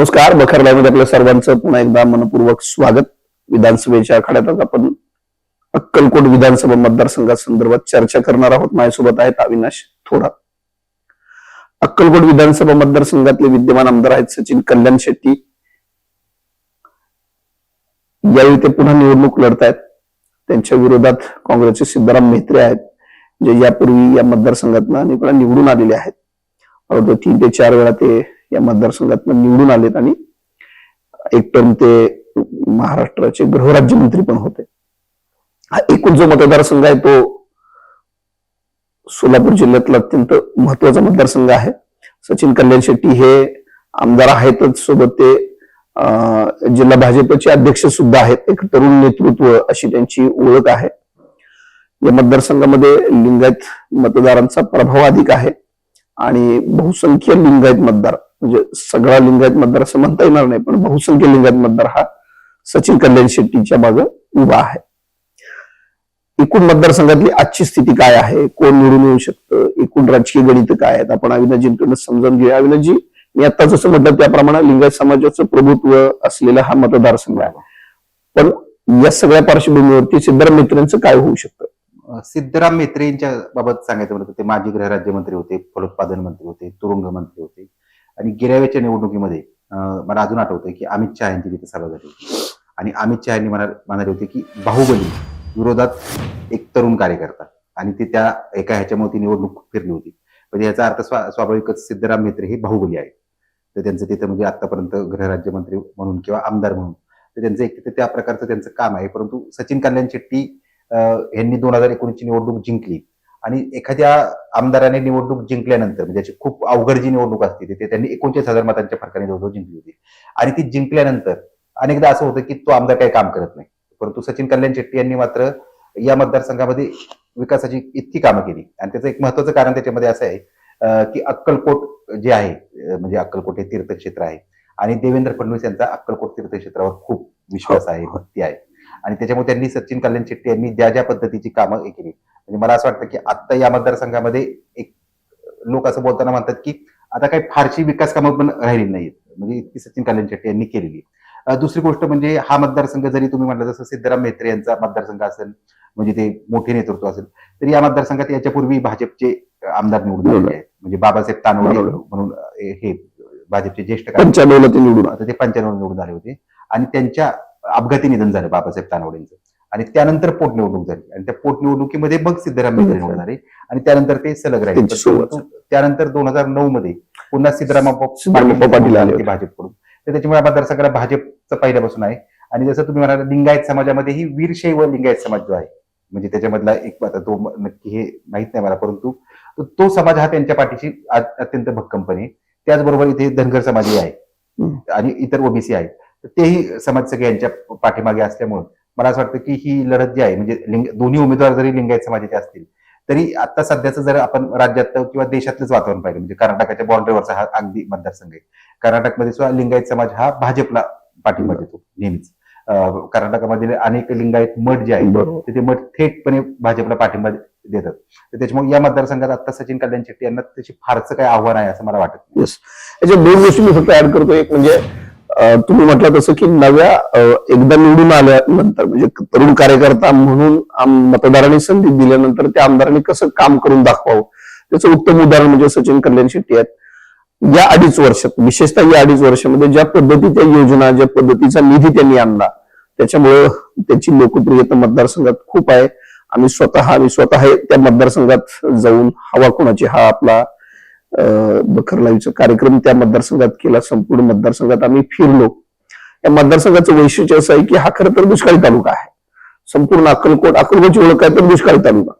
नमस्कार बखर लाईव्हमध्ये आपल्या सर्वांचं पुन्हा एकदा मनपूर्वक स्वागत. विधानसभेच्या आखाड्यात आपण अक्कलकोट विधानसभा मतदारसंघासंदर्भात चर्चा करणार आहोत. माझ्यासोबत आहेत अविनाश थोरात. अक्कलकोट विधानसभा मतदारसंघातले विद्यमान आमदार आहेत सचिन कल्याण शेट्टी. यावेळी ते पुन्हा निवडणूक लढत आहेत त्यांच्या विरोधात काँग्रेसचे सिद्धाराम मेहत्रे आहेत जे यापूर्वी या मतदारसंघातनं अनेक वेळा निवडून आलेले आहेत. परंतु तीन ते चार वेळा ते या मतदारसंघात निवडून आलेत आणि एक टर्म ते महाराष्ट्राचे गृहराज्यमंत्री पण होते. हा एकूण जो मतदारसंघ आहे तो सोलापूर जिल्ह्यातला अत्यंत महत्त्वाचा मतदारसंघ आहे. सचिन कल्याण शेट्टी हे आमदार आहेतच सोबत ते अं, जिल्हा भाजपचे अध्यक्ष सुद्धा आहेत. एक तरुण नेतृत्व अशी त्यांची ओळख आहे. या मतदारसंघामध्ये लिंगायत मतदारांचा प्रभाव अधिक आहे आणि बहुसंख्य लिंगायत मतदार म्हणजे सगळा लिंगायत मतदार असं म्हणता येणार नाही पण बहुसंख्य लिंगायत मतदार हा सचिन कल्याण शेट्टीच्या मागे उभा आहे. एकूण मतदारसंघातली आजची स्थिती काय आहे? कोण निवडून येऊ शकतं? एकूण राजकीय गणित काय आहेत? आपण अविनाजींकडनं समजावून घेऊया. अविनाजी मी आता जसं म्हटलं त्याप्रमाणे लिंगायत समाजाचं प्रभुत्व असलेला हा मतदारसंघ आहे. पण या सगळ्या पार्श्वभूमीवरती सिद्धराम मित्रांचं काय होऊ शकतं? सिद्धराम मेत्रे यांच्या बाबत सांगायचं म्हणत होते ते माजी गृहराज्यमंत्री होते फलोत्पादन मंत्री होते तुरुंग मंत्री होते. आणि गेल्यावेळच्या निवडणुकीमध्ये मला अजून आठवतंय की अमित शहा यांची तिथे सभा झाली होती. आणि अमित शहा यांनी म्हणा म्हणाले होते की बाहुबली विरोधात एक तरुण कार्यकर्ता आणि ते त्या एका ह्याच्यामुळे ती निवडणूक फिरली होती. म्हणजे याचा अर्थ स्वा स्वाभाविकच सिद्धराम मेत्रे हे बाहुबली आहे तर त्यांचं तिथं म्हणजे आतापर्यंत गृहराज्यमंत्री म्हणून किंवा आमदार म्हणून तर त्यांचं एक तिथे त्या प्रकारचं त्यांचं काम आहे. परंतु सचिन कल्याण शेट्टी यांनी दोन हजार एकोणीसची निवडणूक जिंकली. आणि एखाद्या आमदाराने निवडणूक जिंकल्यानंतर म्हणजे अशी खूप अवघड जी निवडणूक असते ती- त्यांनी एकोणचाळीस हजार मतांच्या फरकाने जवळजवळ जिंकली होती. आणि ती जिंकल्यानंतर अनेकदा असं होतं की तो आमदार काही काम करत नाही. परंतु सचिन कल्याण शेट्टी यांनी मात्र या मतदारसंघामध्ये विकासाची इतकी कामं केली. आणि त्याचं एक महत्वाचं कारण त्याच्यामध्ये असं आहे की अक्कलकोट जे आहे म्हणजे अक्कलकोट हे तीर्थक्षेत्र आहे. आणि देवेंद्र फडणवीस यांचा अक्कलकोट तीर्थक्षेत्रावर खूप विश्वास आहे भक्ती आहे. आणि त्याच्यामुळे त्यांनी सचिन कल्याण शेट्टी यांनी ज्या ज्या पद्धतीची कामं हे केली म्हणजे मला असं वाटतं की आता या मतदारसंघामध्ये एक लोक असं बोलताना म्हणतात की आता काही फारशी विकास कामं पण राहिली नाहीत. म्हणजे इतकी सचिन कल्याण शेट्टी यांनी केलेली दुसरी गोष्ट म्हणजे हा मतदारसंघ जरी तुम्ही म्हटलं जसं सिद्धराम मेत्रे यांचा मतदारसंघ असेल म्हणजे ते मोठे नेतृत्व असेल तर या मतदारसंघात याच्यापूर्वी भाजपचे आमदार निवडून आलेले आहेत. म्हणजे बाबासाहेब तानवडे. म्हणून हे भाजपचे ज्येष्ठ कार्यकर्ते. पंच्याण्णवला ते निवडून ते पंच्याण्णव निवडून आले होते. आणि त्यांच्या अपघाती निधन झालं बाबासाहेब तानवडेंचं आणि त्यानंतर पोटनिवडणूक झाली. आणि त्या पोटनिवडणुकीमध्ये मग सिद्धराम मेत्रे निवडून आले आणि त्यानंतर ते सलग राहिले त्यानंतर दोन हजार नऊ मध्ये पुन्हा सिद्धरामप्पा पाटील आले. भाजपकडून. तर त्याच्यामुळे मतदारसंघाला भाजपचं पहिल्यापासून आहे. आणि जसं तुम्ही म्हणाला लिंगायत समाजामध्ये ही वीरशैव लिंगायत समाज जो आहे म्हणजे त्याच्यामधला एक आता तो नक्की हे माहीत नाही मला परंतु तो- समाज हा त्यांच्या पाठीशी अत्यंत भक्कमपणे त्याचबरोबर इथे धनगर समाजही आहे. आणि इतर ओबीसी आहेत. तेही समाज सगळे यांच्या पाठीमागे असल्यामुळे मला असं वाटतं की ही लढत जी आहे म्हणजे लिंग दोन्ही उमेदवार जरी लिंगायत समाजाचे असतील तरी आता सध्याचं जर आपण राज्यात किंवा देशातलंच वातावरण पाहिलं म्हणजे कर्नाटकाच्या बाउंड्रीवरचा हा अगदी मतदारसंघ आहे. कर्नाटकमध्ये सुद्धा लिंगायत समाज हा भाजपला पाठिंबा देतो नेहमीच. कर्नाटकामध्ये अनेक लिंगायत मठ जे आहेत ते मठ थेटपणे भाजपला पाठिंबा देतात. तर त्याच्यामुळे या मतदारसंघात आता सचिन कल्याण शेट्टी यांना त्याची फारसं काही आव्हान आहे असं मला वाटत नाही. दोन गोष्टी मी फक्त ऍड करतो. एक म्हणजे तुम्ही म्हटलं तसं की नव्या एकदा निवडून आल्यानंतर म्हणजे तरुण कार्यकर्ता म्हणून मतदारांनी संधी दिल्यानंतर त्या आमदारांनी कसं काम करून दाखवावं? त्याचं उत्तम उदाहरण म्हणजे सचिन कल्याण शेट्टी आहेत. या अडीच वर्षात विशेषतः या अडीच वर्षामध्ये ज्या पद्धतीच्या योजना ज्या पद्धतीचा निधी त्यांनी आणला त्याच्यामुळं त्याची लोकप्रियता मतदारसंघात खूप आहे. आम्ही स्वतः आम्ही स्वतः त्या मतदारसंघात जाऊन हवा कोणाची हा आपला बखर लाईव्हचा कार्यक्रम त्या मतदारसंघात केला संपूर्ण मतदारसंघात आम्ही फिरलो. या मतदारसंघाचं वैशिष्ट्य असं आहे की हा खरं तर दुष्काळी तालुका आहे. संपूर्ण अक्कलकोट अक्कलकोटची ओळख आहे तर दुष्काळी तालुका.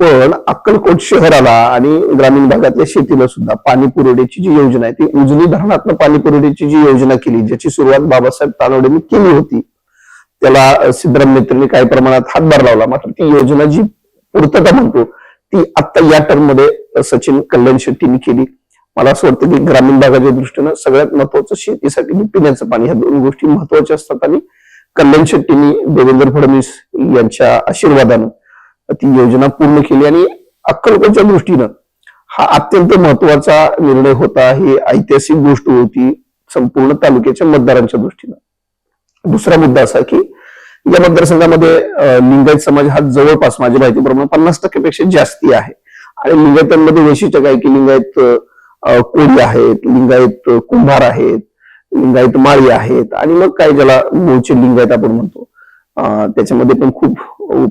पण अक्कलकोट शहराला आणि ग्रामीण भागातल्या शेतीला सुद्धा पाणी पुरवठ्याची जी योजना आहे ती उजनी धरणातनं पाणी पुरवठ्याची जी योजना केली ज्याची सुरुवात बाबासाहेब तानवडेंनी केली होती त्याला सिद्धराम मित्रांनी काही प्रमाणात हातभार लावला. मात्र ती योजना जी पूर्तता म्हणतो ती आता या टर्ममध्ये सचिन कल्याण शेट्टीने केली. मला असं वाटतं की ग्रामीण भागाच्या दृष्टीनं सगळ्यात महत्वाचं शेतीसाठी पिण्याचं पाणी. ह्या दोन गोष्टी महत्त्वाच्या असतात. आणि कल्याण शेट्टींनी देवेंद्र फडणवीस यांच्या आशीर्वादानं ती योजना पूर्ण केली. आणि अक्कलकोटच्या दृष्टीनं हा अत्यंत महत्त्वाचा निर्णय होता. ही ऐतिहासिक गोष्ट होती संपूर्ण तालुक्याच्या मतदारांच्या दृष्टीनं. दुसरा मुद्दा असा की या मतदारसंघामध्ये लिंगायत समाज हा जवळपास माझ्या माहितीप्रमाणे पन्नास टक्क्यापेक्षा जास्ती आहे. आणि लिंगायतांमध्ये वैशिष्ट्य काय की लिंगायत कोळी आहेत लिंगायत कुंभार आहेत लिंगायत माळी आहेत आणि मग काय ज्याला मूळचे लिंगायत आपण म्हणतो. त्याच्यामध्ये पण खूप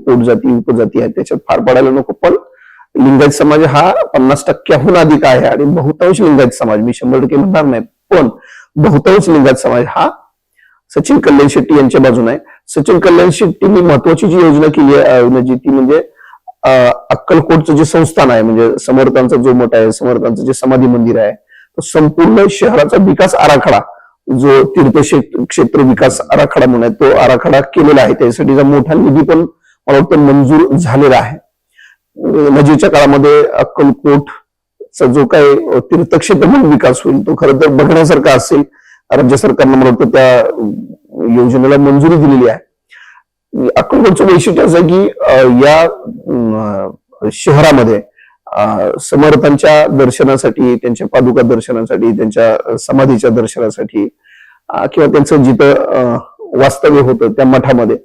पोटजाती उपजाती आहेत. त्याच्यात फार पडायला नको पण लिंगायत समाज हा पन्नास टक्क्याहून अधिक आहे आणि बहुतांश लिंगायत समाज मी शंभर टक्के म्हणणार नाही पण बहुतांश लिंगायत समाज हा सचिन कल्याण शेट्टी यांच्या बाजूने आहे. सचिन कल्याण शेट्टींनी महत्वाची जी योजना केली आहे जी ती म्हणजे अक्कलकोटचं जे संस्थान आहे म्हणजे समर्थांचा जो मठ आहे समर्थांचं जे समाधी मंदिर आहे तो संपूर्ण शहराचा विकास आराखडा जो तीर्थ क्षेत्र विकास आराखडा म्हणून आहे तो आराखडा केलेला आहे. त्यासाठीचा मोठा निधी पण मला वाटतं मंजूर झालेला आहे. अं, नजीकच्या काळामध्ये अक्कलकोटचा जो काही तीर्थक्षेत्र म्हणून विकास होईल तो खरं तर बघण्यासारखा असेल. राज्य सरकारनं मला वाटतं त्या योजनेला मंजुरी दिलेली आहे. अक्कलकोटचं वैशिष्ट्य असं की या शहरामध्ये समर्थांच्या दर्शनासाठी त्यांच्या पादुका दर्शनासाठी त्यांच्या समाधीच्या दर्शनासाठी किंवा त्यांचं जिथं वास्तव्य होतं त्या मठामध्ये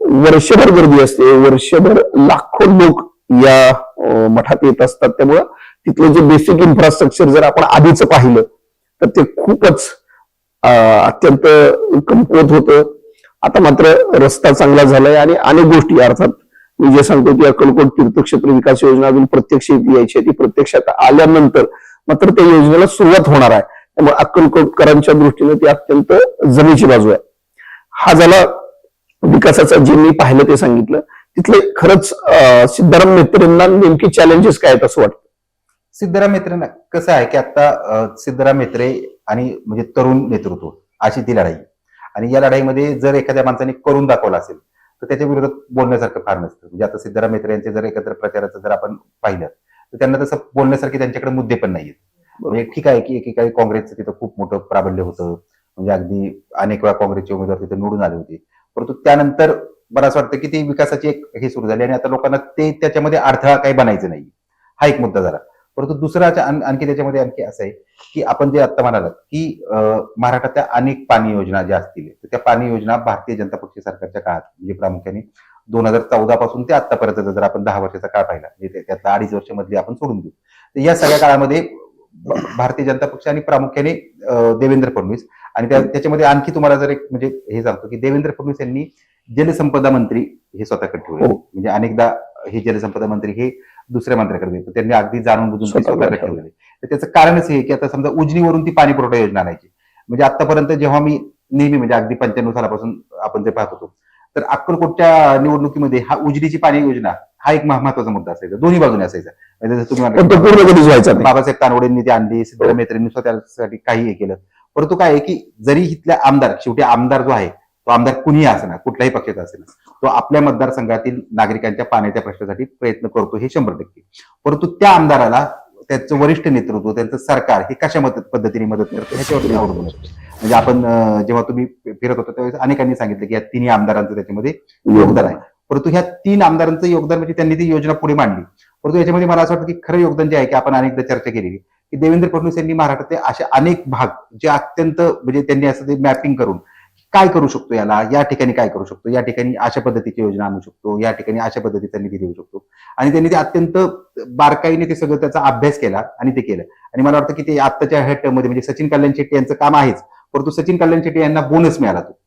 वर्षभर गर्दी असते. वर्षभर लाखो लोक या मठात येत असतात. त्यामुळं तिथलं जे बेसिक इन्फ्रास्ट्रक्चर जर आपण आधीच पाहिलं तर ते खूपच अत्यंत कमकुवत होतं. आता मात्र रस्ता चांगला झालाय आणि अनेक गोष्टी अर्थात मी जे सांगतो की अक्कलकोट तीर्थक्षेत्र विकास योजना अजून प्रत्यक्ष यायची ती प्रत्यक्षात आल्यानंतर मात्र त्या योजनेला सुरुवात होणार आहे. त्यामुळे अक्कलकोटकरांच्या दृष्टीने ती अत्यंत जमेची बाजू आहे. हा झाला विकासाचा जे मी पाहिलं ते सांगितलं. तिथले खरंच सिद्धाराम मेत्रेंना नेमकी चॅलेंजेस काय आहेत असं वाटतं? सिद्धराम मेत्रेंना कसं आहे की आता सिद्धाराम सिद्धराम मेत्रे आणि म्हणजे तरुण नेतृत्व अशी ती लढाई. आणि या लढाईमध्ये जर एखाद्या माणसाने करून दाखवलं असेल तर त्याच्या विरोधात बोलण्यासारखं फार नसतं. म्हणजे आता सिद्धराम मेत्रे यांचे जर एकत्र प्रचाराचं जर आपण पाहिलं तर त्यांना तसं बोलण्यासारखे त्यांच्याकडे मुद्दे पण नाहीयेत. म्हणजे ठीक आहे की एकेकाळी काँग्रेसचं तिथं खूप मोठं प्राबल्य होतं. म्हणजे अगदी अनेक वेळा काँग्रेसचे उमेदवार तिथे निवडून आले होते. परंतु त्यानंतर मला असं वाटतं की ती विकासाची एक हे सुरू झाली आणि आता लोकांना ते त्याच्यामध्ये अडथळा काही बनायचं नाही हा एक मुद्दा झाला. परंतु दुसरा आण- आणखी त्याच्यामध्ये आणखी असं आहे की आपण जे आता म्हणालात की महाराष्ट्रातल्या अनेक पाणी योजना ज्या असतील तर त्या पाणी योजना भारतीय जनता पक्ष सरकारच्या काळात म्हणजे प्रामुख्याने दोन हजार चौदा पासून ते आतापर्यंत जर आपण दहा वर्षाचा काळ पाहिला म्हणजे त्यातला अडीच वर्ष मधली आपण सोडून देऊ तर या सगळ्या काळामध्ये भारतीय जनता पक्ष आणि प्रामुख्याने देवेंद्र फडणवीस आणि त्या- त्याच्यामध्ये आणखी तुम्हाला जर एक म्हणजे हे सांगतो की देवेंद्र फडणवीस यांनी जलसंपदा मंत्री हे स्वतःकडे ठेवले हो. म्हणजे अनेकदा हे जलसंपदा मंत्री हे दुसऱ्या मंत्र्याकडे देतो त्यांनी अगदी जाणून बुजून ते स्वतःकडे. ठेवलेले. तर त्याचं कारणच हे की आता समजा उजनीवरून ती पाणी पुरवठा योजना आणायची. म्हणजे आतापर्यंत जेव्हा मी नेहमी म्हणजे अगदी पंच्याण्णव सालापासून आपण जे पाहत होतो तर अक्कलकोटच्या निवडणुकीमध्ये हा उजनीची पाणी योजना हा एक मह- महत्त्वाचा मुद्दा असायचा. दोन्ही बाजूने असायचा. म्हणजे जसं तुम्ही बाबासाहेब तानवडेंनी ते आणली सिद्धराम मेत्रेंनी स्वतःसाठी काही हे केलं. परंतु काय आहे की जरी इथल्या आमदार शेवटी आमदार जो आहे तो आमदार कुणीही असेना कुठल्याही पक्षाचा असेना तो आपल्या मतदारसंघातील नागरिकांच्या पाण्याच्या प्रश्नासाठी प्रयत्न करतो हे शंभर टक्के. परंतु त्या आमदाराला त्याचं वरिष्ठ नेतृत्व त्यांचं सरकार हे कशा मदत पद्धतीने मदत करतं ह्याच्यावरती आवडून म्हणजे आपण जेव्हा तुम्ही फिरत होता त्यावेळेस अनेकांनी सांगितलं की या तिन्ही आमदारांचं त्याच्यामध्ये योगदान आहे. परंतु ह्या तीन आमदारांचं योगदान म्हणजे त्यांनी ती योजना पुढे मांडली. परंतु याच्यामध्ये मला असं वाटतं की खरं योगदान जे आहे की आपण अनेकदा चर्चा केलेली की देवेंद्र फडणवीस यांनी महाराष्ट्रातले असे अनेक भाग जे अत्यंत म्हणजे त्यांनी असं ते मॅपिंग करून काय करू शकतो याला? या ठिकाणी काय करू शकतो? या ठिकाणी अशा पद्धतीची योजना आणू शकतो. या ठिकाणी अशा पद्धतीचा निधी देऊ शकतो. आणि त्यांनी ते अत्यंत बारकाईने ते सगळं त्याचा अभ्यास केला आणि ते केलं. आणि मला वाटतं की ते आत्ताच्या ह्या term मध्ये म्हणजे सचिन कल्याण शेट्टी यांचं काम आहेच. परंतु सचिन कल्याण शेट्टी यांना बोनस मिळाला तो.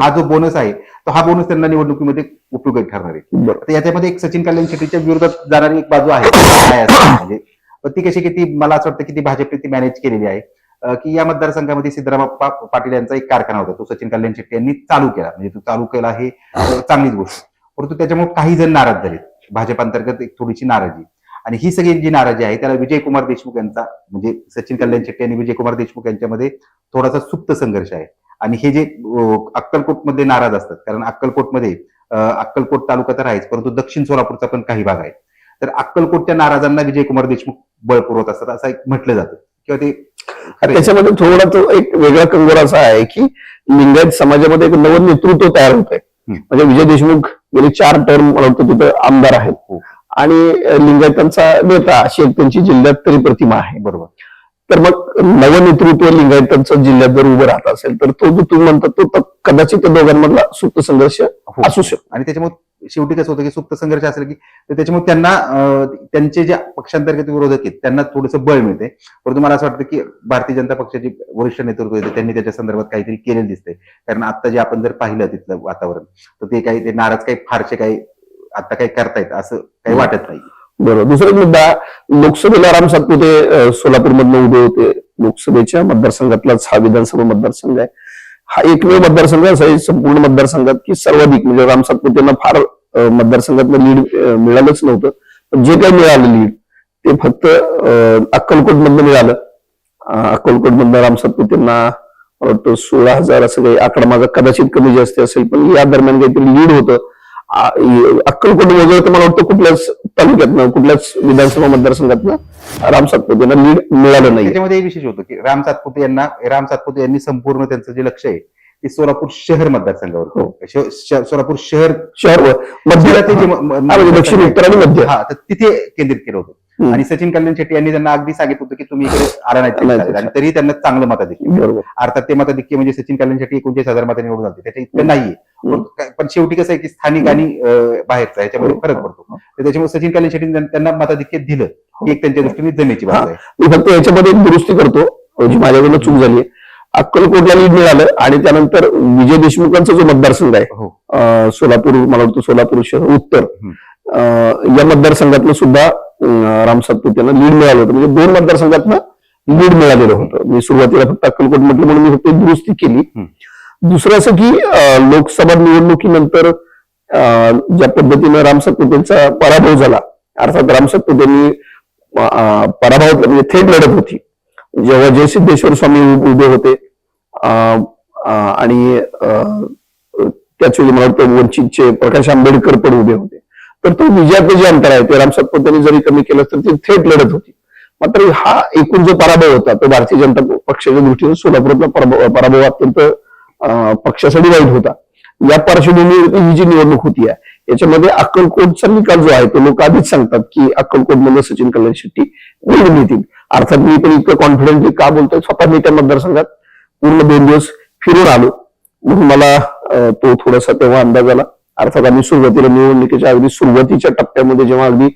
हा जो बोनस आहे तो हा बोनस त्यांना निवडणुकीमध्ये उपयोगी ठरणार आहे. याच्यामध्ये एक सचिन कल्याण शेट्टीच्या विरोधात जाणारी एक बाजू आहे. म्हणजे. ती कशी की ती मला असं वाटतं की ती भाजपने ती मॅनेज केलेली आहे. की या मतदारसंघामध्ये सिद्धरामप्पा पाटील यांचा एक कारखाना होता. तो सचिन कल्याण शेट्टी यांनी चालू केला. म्हणजे तो चालू केला हे चांगलीच गोष्ट. परंतु त्याच्यामुळे काही जण नाराज झाले भाजप अंतर्गत एक थोडीशी नाराजी. आणि ही सगळी जी नाराजी आहे त्याला विजयकुमार देशमुख यांचा म्हणजे सचिन कल्याण शेट्टी आणि विजयकुमार देशमुख यांच्यामध्ये थोडासा सुप्त संघर्ष आहे. आणि हे जे अक्कलकोटमध्ये नाराज असतात कारण अक्कलकोटमध्ये अक्कलकोट तालुका तर आहेच परंतु दक्षिण सोलापूरचा पण काही भाग आहे. तर अक्कलकोटच्या नाराजांना विजयकुमार देशमुख बळ पुरवत असतात असं एक म्हटलं जातं. किंवा ते त्याच्यामध्ये थोडा तो एक वेगळा कंगोर असा आहे की लिंगायत समाजामध्ये एक नवं नेतृत्व तयार होत आहे. म्हणजे विजय देशमुख गेले चार टर्म मला वाटतं तिथं आमदार आहेत. हो. आणि लिंगायतांचा नेता अशी एक त्यांची जिल्ह्यात तरी प्रतिमा आहे. बरोबर. तर मग नवनेतृत्व लिंगायतांचं जिल्ह्यात जर उभं राहत असेल तर तो जो तुम्ही म्हणता तो कदाचित त्या दोघांमधला सुप्त संघर्ष हो. असू शकतो. आणि त्याच्यामुळे शेवटी कसं होतं की सुप्त संघर्ष असेल की तर त्याच्यामुळे त्यांना त्यांचे जे पक्षांतर्गत विरोधक आहेत त्यांना थोडंसं बळ मिळते परंतु मला असं वाटतं की भारतीय जनता पक्षाचे वरिष्ठ नेतृत्व येते त्यांनी त्याच्या संदर्भात काहीतरी केलेलं दिसतंय. कारण आता जे आपण जर पाहिलं तिथलं वातावरण तर ते काही ते नाराज काही फारसे काही आता काही करतायत असं काही वाटत नाही. बरोबर. दुसरा एक मुद्दा लोकसभेला राम सातपुते सोलापूरमधनं उभे होते. लोकसभेच्या मतदारसंघातलाच हा विधानसभा मतदारसंघ आहे. हा एकमेव मतदारसंघ असा आहे संपूर्ण मतदारसंघात की सर्वाधिक म्हणजे राम सातपुतेंना फार मतदारसंघातलं लीड मिळालंच नव्हतं. पण जे काही मिळालं लीड ते फक्त अक्कलकोट मधनं मिळालं. अक्कलकोट मधनं राम सातपुतेंना वाटतं सोळा हजार असं काही आकडा माझा कदाचित कमी जास्त असेल पण या दरम्यान काहीतरी लीड होतं. अक्कलकोट वगैरे तर मला वाटतं कुठल्याच तालुक्यातनं कुठल्याच विधानसभा मतदारसंघातनं राम सातपुतेंना लीड मिळालं नाही. त्याच्यामध्ये विशेष होतं की राम सातपुते यांना राम सातपुते यांनी संपूर्ण त्यांचं जे लक्ष आहे ते सोलापूर शहर मतदारसंघावर हो. सोलापूर शहर शहर मध्य. हा, म्हणजे दक्षिण उत्तर आणि मध्य. हा तर तिथे केंद्रित केलं होतं. आणि सचिन कल्याण शेट्टी यांनी त्यांना अगदी सांगितलं होतं की तुम्ही इकडे आला नाही आणि तरी त्यांना चांगलं मताधिक्य. अर्थात ते मताधिक्य म्हणजे सचिन कल्याण शेट्टी एकोणचाळीस हजार मतांनी निवडून जाते त्याच्या इतकं नाहीये. पण शेवटी कसं आहे की स्थानिक आणि बाहेरचा याच्यामध्ये फरक पडतो. तर त्याच्यामुळे सचिन कल्याण शेट्टी त्यांना मताधिक्य दिलं ही एक त्यांच्या दृष्टीने जमेची बाजू आहे. मी फक्त याच्यामध्ये एक दुरुस्ती करतो जी माझ्याकडनं चूक झाली अक्कलकोटला लीड मिळालं आणि त्यानंतर विजय देशमुखांचा जो मतदारसंघ आहे हो. सोलापूर मला वाटतं सोलापूर शहर उत्तर या मतदारसंघातनं सुद्धा राम सातपुतेंना लीड मिळालं होतं. म्हणजे दोन मतदारसंघातनं लीड मिळालेलं होतं. मी सुरुवातीला फक्त अक्कलकोट म्हटलं म्हणून मी फक्त दुरुस्ती केली. दुसरं असं की लोकसभा निवडणुकीनंतर अं, ज्या पद्धतीनं राम सातपुतेंचा पराभव झाला अर्थात राम सातपुतेंनी पराभव म्हणजे थेट लढत होती. जेव्हा जयसिद्धेश्वर स्वामी उभे होते आणि अं, त्याच वेळी मला वाटतं वंचितचे प्रकाश आंबेडकर पण उभे होते. तर तो विजयाचं जे अंतर आहे ते राम सातपुतेंनी जरी कमी केलं तर ती थेट लढत होती. मात्र हा एकूण जो पराभव होता तो भारतीय जनता पक्षाच्या दृष्टीने सोलापूरचा पराभव अत्यंत पक्षासाठी वाईट होता. या पार्श्वभूमीवर ही जी निवडणूक होती आहे याच्यामध्ये अक्कलकोटचा निकाल जो आहे तो लोक आधीच सांगतात की अक्कलकोटमध्ये सचिन कल्याण शेट्टी निवडून येतील. अर्थात मी पण इतकं कॉन्फिडेंटली का बोलतोय? स्वतः मी त्या मतदारसंघात पूर्ण दोन दिवस फिरून आलो. म्हणून मला तो थोडासा तेव्हा अंदाज आला. अर्थात आम्ही सुरुवातीला निवडणुकीच्या अगदी सुरुवातीच्या टप्प्यामध्ये जेव्हा अगदी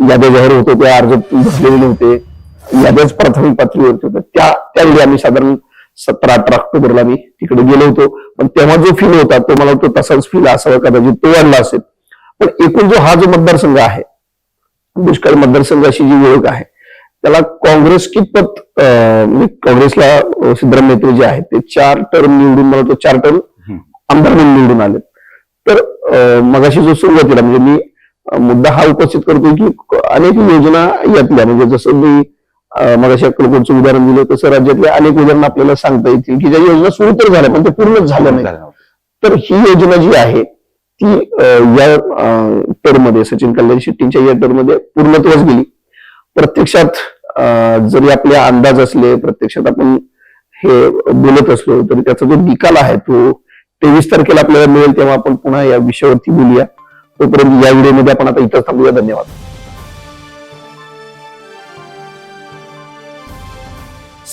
याद्या जाहीर होतो त्या अर्ज भरलेले नव्हते याद्याच प्राथमिक पातळीवरती होत्या त्या त्यावेळी आम्ही साधारण सतरा अठरा ऑक्टोबरला मी तिकडे गेलो होतो. पण तेव्हा जो फील होता तो मला वाटतं तसाच फील असावा कदाचित तो वाढला असेल. पण एकूण जो हा जो मतदारसंघ आहे दुष्काळ मतदारसंघाशी जी ओळख आहे त्याला काँग्रेस कितपत म्हणजे काँग्रेसला अं, जे आहेत ते चार टर्म निवडून मला वाटतं चार टर्म आमदार म्हणून निवडून आले तर मगाशी जो सुरुवातीला म्हणजे मी मुद्दा हा उपस्थित करतो की अनेक योजना यातल्या म्हणजे जसं मी अं, मगाशी अक्कलकोटचं उदाहरण दिलं तसं राज्यातल्या अनेक उदाहरणं आपल्याला सांगता येतील की ज्या योजना सुरू तर झाल्या पण ते पूर्णच झाल्या नाही झालं नव्हतं. तर ही योजना जी आहे ती या टर्ममध्ये सचिन कल्याण शेट्टींच्या या टर्ममध्ये पूर्णत्वास गेली. प्रत्यक्षात जरी आपले अंदाज असले प्रत्यक्षात आपण हे बोलत असलो तरी त्याचा जो निकाल आहे तो तेवीस तारखेला आपल्याला मिळेल तेव्हा आपण पुन्हा या विषयावरती बोलूया. तोपर्यंत या व्हिडिओमध्ये आपण आता इथं थांबूया. धन्यवाद.